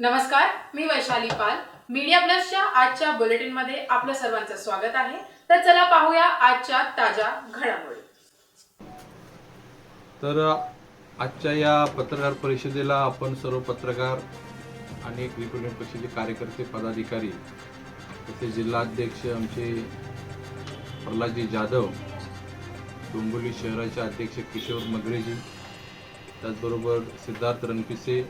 नमस्कार मी वैशाली पाल. मीडिया प्लसच्या आजच्या बुलेटिनमध्ये आपलं सर्वांचं स्वागत आहे. तर चला पाहूया आजच्या ताज्या घडामोडी. तर आजच्या या पत्रकार परिषदेला आपण सर्व पत्रकार आणि एक पक्षाचे कार्यकर्ते पदाधिकारी तसेच जिल्हाध्यक्ष आमचे प्रल्हादजी जाधव डोंबिवली शहराचे अध्यक्ष किशोर मगरेजी त्याचबरोबर सिद्धार्थ रणपिसे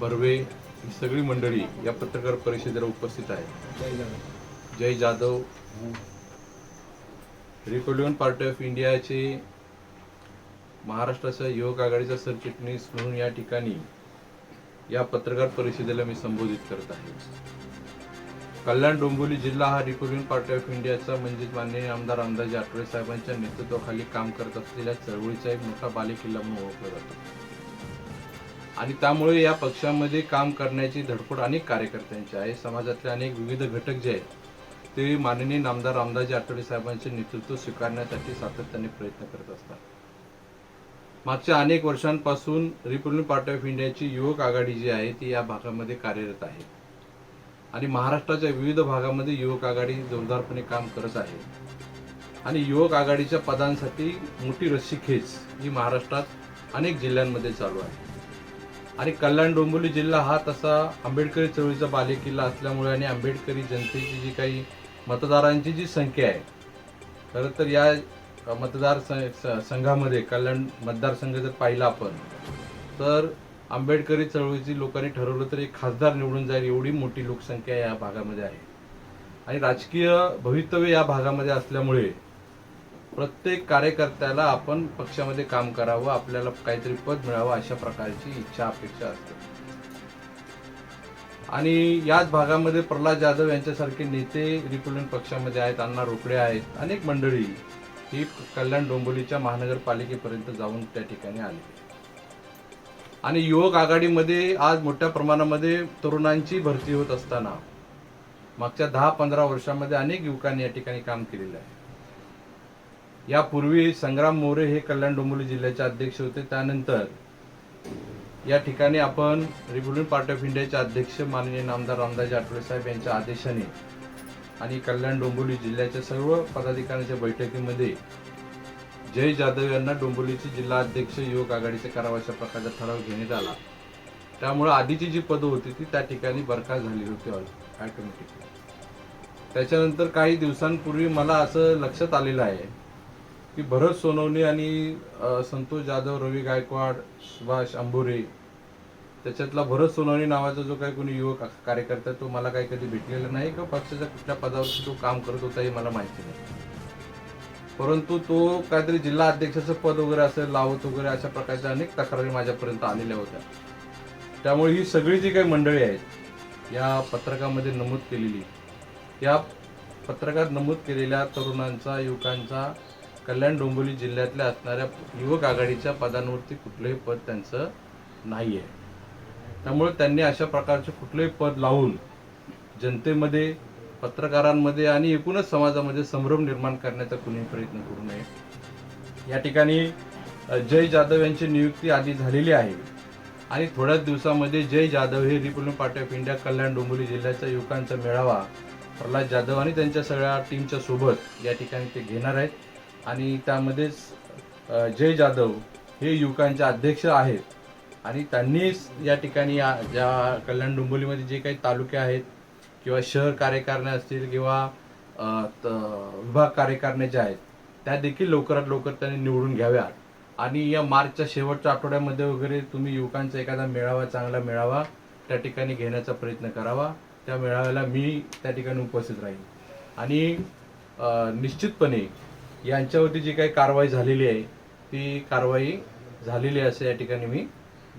बर्वे ही सगळी मंडळी या पत्रकार परिषदेला उपस्थित आहे Jay Jadhav. Republican party of इंडियाचे महाराष्ट्राच्या युवक आघाडीचा सरचिटणीस म्हणून या ठिकाणी या पत्रकार परिषदेला मी संबोधित करत आहे. कल्याण डोंबिवली जिल्हा हा रिपब्लिकन पार्टी ऑफ इंडियाचा म्हणजेच माननीय आमदार आमदारजी आठवले साहेबांच्या नेतृत्वाखाली काम करत असलेल्या चळवळीचा एक मोठा बालेकिल्ला म्हणून ओळखला जातो. आणि त्यामुळे या पक्षामध्ये काम करण्याची धडपड अनेक कार्यकर्त्यांची आहे. समाजातले अनेक विविध घटक जे आहेत ते माननीय नामदार रामदासजी आठवले साहेबांचे नेतृत्व स्वीकारण्यासाठी सातत्याने प्रयत्न करत असतात. मागच्या अनेक वर्षांपासून रिपब्लिक पार्टी ऑफ इंडियाची युवक आघाडी जी आहे ती या भागामध्ये कार्यरत आहे. आणि महाराष्ट्राच्या विविध भागामध्ये युवक आघाडी जोरदारपणे काम करत आहे. आणि युवक आघाडीच्या पदांसाठी मोठी रस्सीखेच ही महाराष्ट्रात अनेक जिल्ह्यांमध्ये चालू आहे. आणि कल्याण डोंबिवली जिल्हा हा तसा आंबेडकरी चळवळीचा बालेकिल्ला असल्यामुळे आणि आंबेडकरी जनतेची जी काही मतदारांची जी संख्या आहे खरं तर या मतदार स- संघामध्ये कल्याण मतदारसंघ जर पाहिला आपण तर आंबेडकरी चळवळीची लोकांनी ठरवलं तर एक खासदार निवडून जाईल एवढी मोठी लोकसंख्या या भागामध्ये आहे. आणि राजकीय भवितव्य या भागामध्ये असल्यामुळे प्रत्येक कार्यकर्त्याला आपण पक्षामध्ये काम करावं आपल्याला काहीतरी पद मिळावं अशा प्रकारची इच्छा अपेक्षा असते. आणि याच भागामध्ये प्रल्हाद जाधव यांच्यासारखे नेते रिपब्लिकन पक्षामध्ये आहेत अण्णा रोकडे आहेत अनेक मंडळी ही कल्याण डोंबिवलीच्या महानगरपालिकेपर्यंत जाऊन त्या ठिकाणी आले. आणि युवक आघाडीमध्ये आज मोठ्या प्रमाणामध्ये तरुणांची भरती होत असताना मागच्या दहा पंधरा वर्षामध्ये अनेक युवकांनी या ठिकाणी काम केलेलं आहे. यापूर्वी संग्राम मोरे हे कल्याण डोंबिवली जिल्ह्याचे अध्यक्ष होते. त्यानंतर या ठिकाणी आपण रिपब्लिकन पार्टी ऑफ इंडियाचे अध्यक्ष माननीय नामदार रामदास आठवले साहेब यांच्या आदेशाने आणि कल्याण डोंबिवली जिल्ह्याच्या सर्व पदाधिकाऱ्यांच्या बैठकीमध्ये जय जाधव यांना डोंबिवलीचे जिल्हा अध्यक्ष युवक आघाडीचे करावाच्या प्रकारचा ठराव घेण्यात आला. त्यामुळे आधीची जी पदं होती ती त्या ठिकाणी बरखास्त झाली होती. ऑटोमॅटिकली त्याच्यानंतर काही दिवसांपूर्वी मला असं लक्षात आलेलं आहे की भरत सोनवणे आणि संतोष जाधव रवी गायकवाड सुभाष अंबुरे त्याच्यातला भरत सोनवणे नावाचा जो काही कोणी युवक कार्यकर्ता तो मला काही कधी भेटलेला नाही. किंवा पक्षाच्या कुठल्या पदावरती तो काम करत होता हे मला माहिती नाही. परंतु तो काहीतरी जिल्हा अध्यक्षाचं पद वगैरे असेल लावत वगैरे अशा प्रकारच्या अनेक तक्रारी माझ्यापर्यंत आलेल्या होत्या. त्यामुळे ही सगळी जी काही मंडळी आहेत या पत्रकामध्ये नमूद केलेली या पत्रकात नमूद केलेल्या तरुणांचा युवकांचा कल्याण डोंबिवली जिल्ह्यातल्या असणाऱ्या युवक आघाडीच्या पदांवरती कुठलंही पद त्यांचं नाही आहे त्यामुळे त्यांनी अशा प्रकारचे कुठलंही पद लावून जनतेमध्ये पत्रकारांमध्ये आणि एकूणच समाजामध्ये संभ्रम निर्माण करण्याचा कुणीही प्रयत्न करू नये. या ठिकाणी जय जाधव यांची नियुक्ती आधी झालेली आहे. आणि थोड्याच दिवसामध्ये जय जाधव हे Republic party of India Kalyan Dombivli जिल्ह्याच्या युवकांचा मेळावा प्रल्हाद जाधव आणि त्यांच्या सगळ्या टीमच्या सोबत या ठिकाणी ते घेणार आहेत. आणि त्यामध्येच जय जाधव हे युवकांचे अध्यक्ष आहेत. आणि त्यांनीच या ठिकाणी या ज्या कल्याण डोंबिवलीमध्ये जे काही तालुके आहेत किंवा शहर कार्यकारणे असतील किंवा त- विभाग कार्यकारणे ज्या आहेत त्या देखील लवकरात लवकर त्यांनी निवडून घ्याव्यात. आणि या मार्चच्या शेवटच्या आठवड्यामध्ये वगैरे तुम्ही युवकांचा एखादा मेळावा चांगला मेळावा त्या ठिकाणी घेण्याचा प्रयत्न करावा. त्या मेळाव्याला मी त्या ठिकाणी उपस्थित राहील आणि निश्चितपणे यांच्यावरती जी काही कारवाई झालेली आहे ती कारवाई झालेली आहे असं या ठिकाणी मी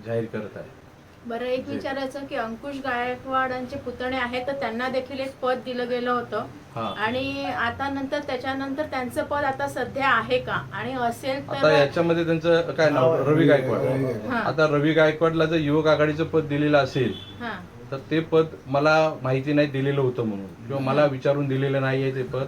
जाहीर करत आहे. बरं एक विचारायचं की अंकुश गायकवाडांचे पुतणे आहेत तर त्यांना देखील एक पद दिलं गेलं होतं. आणि आता नंतर त्याच्यानंतर त्यांचं पद आता सध्या आहे का? आणि असेल आता तर याच्यामध्ये त्यांचं काय नाव? रवी गायकवाड. आता रवी गायकवाडला जर युवक आघाडीचं पद दिलेलं असेल तर ते पद मला माहिती नाही दिलेलं होतं म्हणून. किंवा मला विचारून दिलेलं नाहीये ते पद.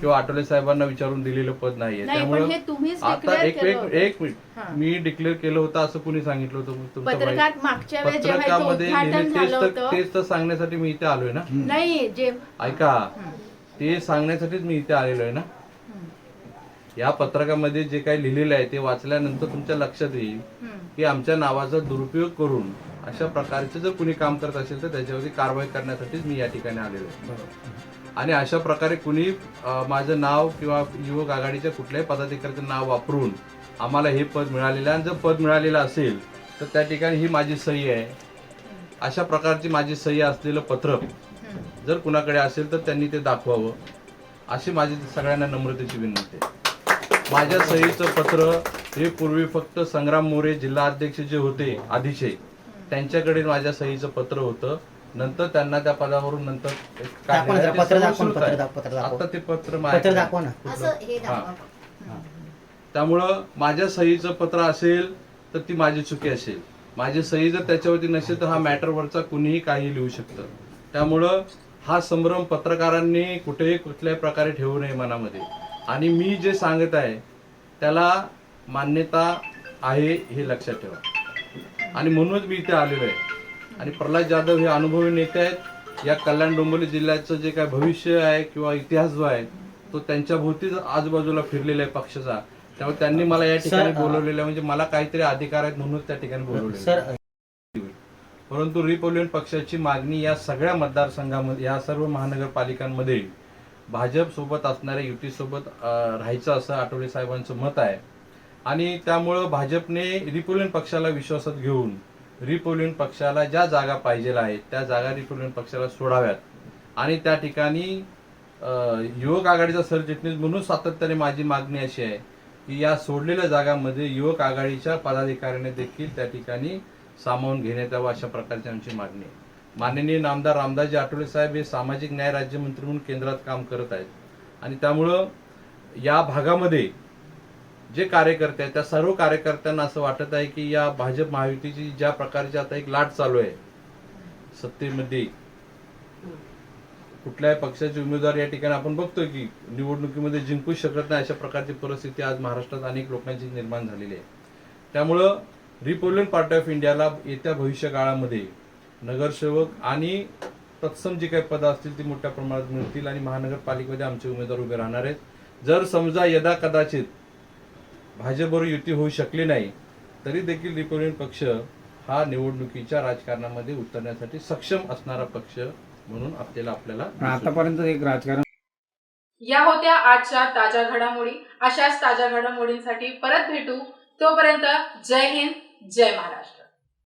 किंवा आठवले साहेबांना विचारून दिलेलं पद नाहीये. नाही पण हे तुम्हीच आता एक केलं एक होतं. एक हा. मिनिट मी डिक्लेअर केलं होतं असं कुणी सांगितलं होतं तुमचं माहिती- पत्रकात मागच्या वेळेस जेव्हा याचं पत्रकामध्ये तेच झालं तर होतं. तेच तर सांगण्यासाठी मी इथे आलोय ना? नाही जे ऐका. ते सांगण्यासाठीच मी इथे आलेलो आहे ना? या पत्रकामध्ये जे काही लिहिलेलं आहे ते वाचल्यानंतर तुमच्या लक्षात येईल. की आमच्या नावाचा दुरुपयोग करून अशा प्रकारचे जर कुणी काम करत असेल तर त्याच्यावरती कारवाई करण्यासाठीच मी या ठिकाणी आलेलो आहे. आणि अशा प्रकारे कुणी माझं नाव किंवा युवक आघाडीच्या कुठल्याही पदाधिकाऱ्याचं नाव वापरून आम्हाला हे पद मिळालेलं आहे. आणि जर पद मिळालेलं असेल तर त्या ठिकाणी ही माझी सही आहे. अशा प्रकारची माझी सही असलेलं पत्र हं. जर कुणाकडे असेल तर त्यांनी ते दाखवावं. अशी माझी सगळ्यांना नम्रतेची विनंती आहे. माझ्या सहीचं पत्र हे पूर्वी फक्त संग्राम मोरे जिल्हा अध्यक्ष जे होते आधीचे त्यांच्याकडे माझ्या सहीचं पत्र होतं. नंतर त्यांना त्या पदावरून नंतर दाखवा ना जरा, ते पत्र सर्व दाखवा ना, सुरूच पत्र आहे. दाखव, पत्र दाखव. आता ते पत्र पत्र माझ्याकडे दाखवा ना. असं हे. हा. दाखवा. त्यामुळं माझ्या सहीचं पत्र असेल तर ती माझी चुकी असेल. माझी सही जर त्याच्यावरती नसेल तर हा मॅटरवरचा कुणीही काही लिहू शकतं. त्यामुळं हा संभ्रम पत्रकारांनी कुठेही कुठल्याही प्रकारे ठेवू नये मनामध्ये. आणि मी जे सांगत आहे त्याला मान्यता आहे हे लक्षात ठेवा. आणि म्हणूनच मी इथे आलेलो आहे. आणि प्रल्हाद जाधव हे अनुभवी नेते आहेत. या कल्याण डोंबिवली जिल्ह्याचं जे काय भविष्य आहे किंवा इतिहास जो आहे तो त्यांच्या भोवतीच आजूबाजूला फिरलेला आहे पक्षाचा. त्यामुळे त्यांनी मला या ठिकाणी बोलवलेलं आहे. म्हणजे मला काहीतरी अधिकार आहेत म्हणून त्या ठिकाणी आहे. परंतु रिपब्लिकन पक्षाची मागणी या सगळ्या मतदारसंघामध्ये या सर्व महानगरपालिकांमध्ये भाजप सोबत असणाऱ्या युतीसोबत राहायचं असं आठवले साहेबांचं मत आहे. आणि त्यामुळं भाजपने रिपब्लिकन पक्षाला विश्वासात घेऊन रिपब्लिकन पक्षाला ज्या जागा पाहिजेल आहेत त्या जागा रिपब्लिकन पक्षाला सोडाव्यात. आणि त्या ठिकाणी युवक आघाडीचा सरचिटणीस म्हणून सातत्याने माझी मागणी अशी आहे की या सोडलेल्या जागांमध्ये युवक आघाडीच्या पदाधिकाऱ्याने देखील त्या ठिकाणी सामावून घेण्यात यावं अशा प्रकारची आमची मागणी आहे. माननीय नामदार रामदासजी आठवले साहेब हे सामाजिक न्याय राज्यमंत्री म्हणून केंद्रात काम करत आहेत. आणि त्यामुळं या भागामध्ये जे कार्यकर्ते आहेत त्या सर्व कार्यकर्त्यांना असं वाटत आहे की या भाजप महायुतीची ज्या प्रकारची आता एक लाट चालू आहे सत्तेमध्ये. कुठल्याही पक्षाचे उमेदवार या ठिकाणी आपण बघतोय की निवडणुकीमध्ये जिंकू शकत नाही अशा प्रकारची परिस्थिती आज महाराष्ट्रात अनेक लोकांची निर्माण झालेली आहे. त्यामुळं रिपब्लिकन पार्टी ऑफ इंडियाला येत्या भविष्य काळामध्ये नगरसेवक आणि तत्सम जी काही पदं असतील ती मोठ्या प्रमाणात मिळतील आणि महानगरपालिकेमध्ये आमचे उमेदवार उभे राहणार आहेत. जर समजा यदा कदाचित भाजपबरोबर युती होऊ शकली नाही तरी देखील रिपब्लिकन पक्ष हा निवडणुकीच्या राजकारणामध्ये उतरण्यासाठी सक्षम असणारा पक्ष म्हणून आपल्याला आपल्याला आतापर्यंत एक राजकारण या होत्या आजच्या ताज्या घडामोडी. अशाच ताज्या घडामोडींसाठी परत भेटू. तोपर्यंत जय हिंद जय महाराष्ट्र.